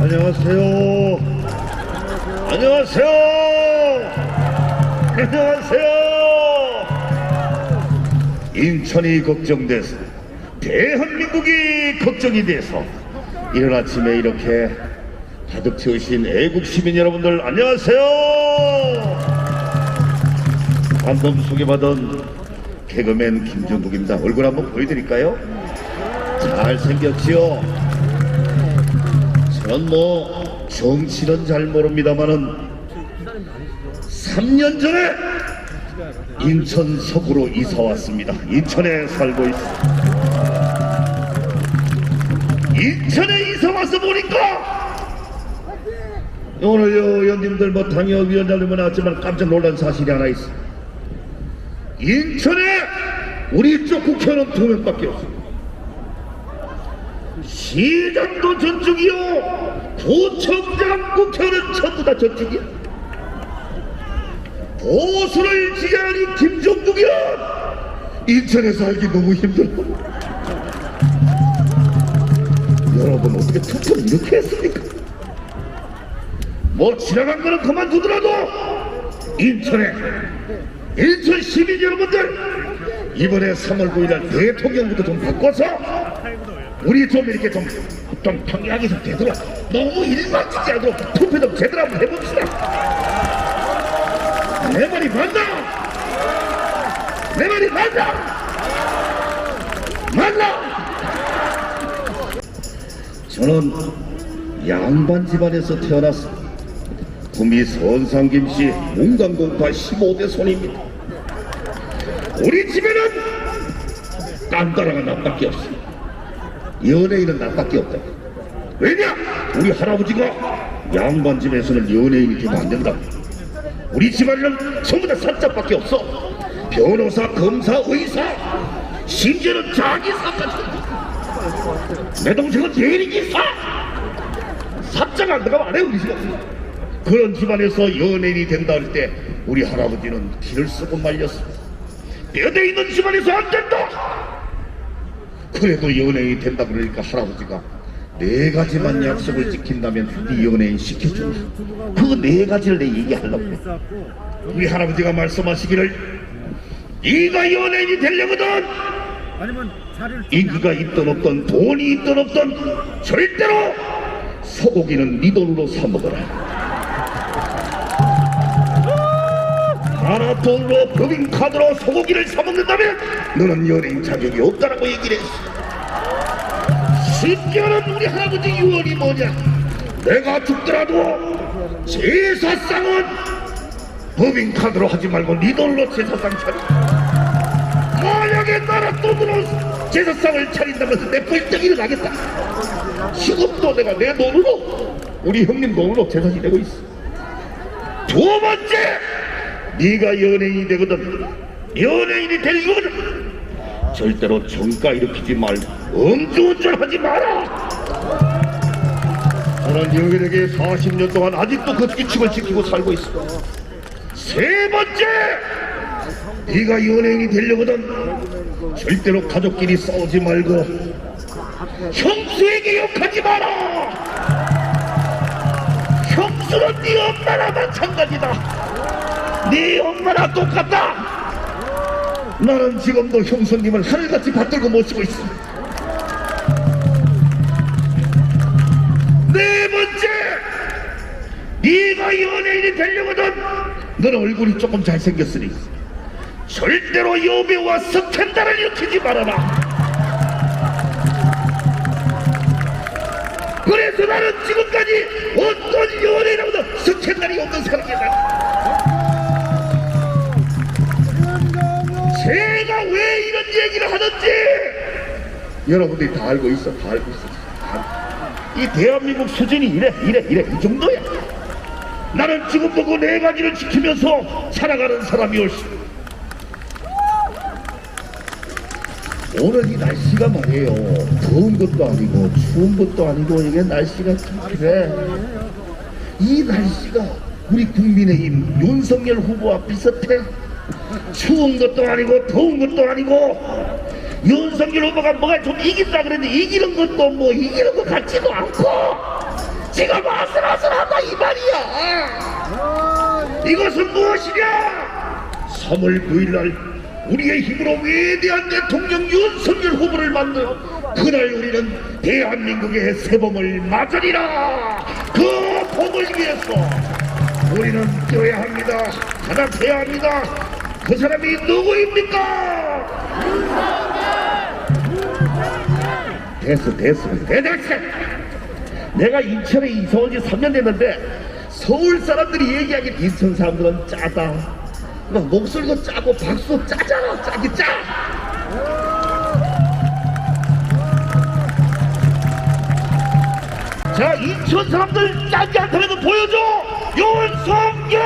안녕하세요. 안녕하세요. 안녕하세요. 인천이 걱정돼서 대한민국이 걱정이 돼서 이른 아침에 이렇게 가득 채우신 애국 시민 여러분들 안녕하세요. 방금 소개받은 개그맨 김종국입니다. 얼굴 한번 보여드릴까요? 잘생겼지요? 전뭐 정치는 잘 모릅니다만은 3년 전에 인천 서구로 이사 왔습니다. 인천에 살고 있습니다. 인천에 이사 와서 보니까 오늘 요 의원님들 뭐 당협위원장들 뭐 나왔지만 깜짝 놀란 사실이 하나 있어. 인천에 우리 쪽 국회의원 두 명밖에 없어. 시장도 전축이요. 구청장 국회의원은 전부 다 전축이야. 보수를 지향하는 김종국이야. 인천에 살기 너무 힘들어. 여러분 어떻게 투표를 이렇게 했습니까? 뭐 지나간 거는 그만두더라도 인천에 인천 시민 여러분들 이번에 3월 9일날 대통령부터 좀 바꿔서 우리 좀 이렇게 좀, 좀 평양이 좀 되도록 너무 일반적이지 않도록 투표 좀 제대로 한번 해봅시다. 내 말이 맞나? 내 말이 맞나? 맞나? 저는 양반 집안에서 태어났어. 구미 선상김씨 문강공파 15대 손입니다. 우리 집에는 깐따라가 나밖에 없어. 연예인은 나밖에 없다. 왜냐? 우리 할아버지가 양반 집에서는 연예인이 되면 안 된다. 우리 집안에는 전부 다 사자밖에 없어. 변호사, 검사, 의사, 심지어는 자기사까지. 내 동생은 예리기사. 사자가 안 들어가면 안 해, 우리 집. 그런 집안에서 연예인이 된다 할 때 우리 할아버지는 길을 쓰고 말렸어. 뼈대 있는 집안에서 안 된다. 그래도 연예인이 된다 그러니까 할아버지가 네 가지만 약속을 지킨다면 네 연예인 시켜준다. 그네 가지를 내 얘기하려고 해. 우리 할아버지가 말씀하시기를 네가 연예인이 되려거든 인기가 있든 없든 돈이 있든 없든 절대로 소고기는 네 돈으로 사 먹어라. 하나 돈으로 법인카드로 소고기를 사 먹는다면 너는 연예인 자격이 없다라고 얘기를 했어. 심지어는 우리 할아버지 유언이 뭐냐? 내가 죽더라도 제사상은 법인카드로 하지 말고 네 돈으로 제사상 차려. 만약에 나라 돈으로 제사상을 차린다면 내 벌떡 일어나겠다. 지금도 내가 내 돈으로 우리 형님 돈으로 제사지 내고 있어. 두 번째, 네가 연예인이 되거든. 연예인이 되거든. 절대로 정가 일으키지 말고 음주운전하지 마라. 저는 여기에게 40년 동안 아직도 그 규칙을 지키고 살고 있어. 세 번째, 네가 연예인이 되려거든. 절대로 가족끼리 싸우지 말고 형수에게 욕하지 마라. 형수는 네 엄마나 마찬가지다. 네 엄마나 똑같다. 나는 지금도 형수님을 하늘같이 받들고 모시고 있어. 네 번째, 네가 연예인이 되려거든. 너는 얼굴이 조금 잘생겼으니 절대로 여배우와 스캔들을 일으키지 말아라. 그래서 나는 지금까지 여러분들이 다 알고 있어, 다 알고 있어. 다. 이 대한민국 수준이 이래, 이래, 이래, 이 정도야. 나는 지금도 그 네 가지를 지키면서 살아가는 사람이올시. 오늘 이 날씨가 말이에요. 더운 것도 아니고 추운 것도 아니고 이게 날씨가 참 그래. 이 날씨가 우리 국민의힘 윤석열 후보와 비슷해. 추운 것도 아니고 더운 것도 아니고 윤석열 후보가 뭐가 좀 이긴다 그랬는데 이기는 것도 뭐 이기는 것 같지도 않고 지금 아슬아슬하다 이 말이야. 이것은 무엇이냐? 3월 9일날 우리의 힘으로 위대한 대통령 윤석열 후보를 만든 그날 우리는 대한민국의 새봄을 맞으리라. 그 봄을 위해서 우리는 뛰어야 합니다. 단합해야 합니다. 그 사람이 누구입니까 됐어 됐어. 대됐어. 내가 인천에 이사 온 지 3년 됐는데 서울 사람들이 얘기하기 인천 사람들은 짜다. 막 목소리도 짜고 박수도 짜잖아 짜기 짜. 자, 인천 사람들 짜지 않다면 보여줘! 윤석열!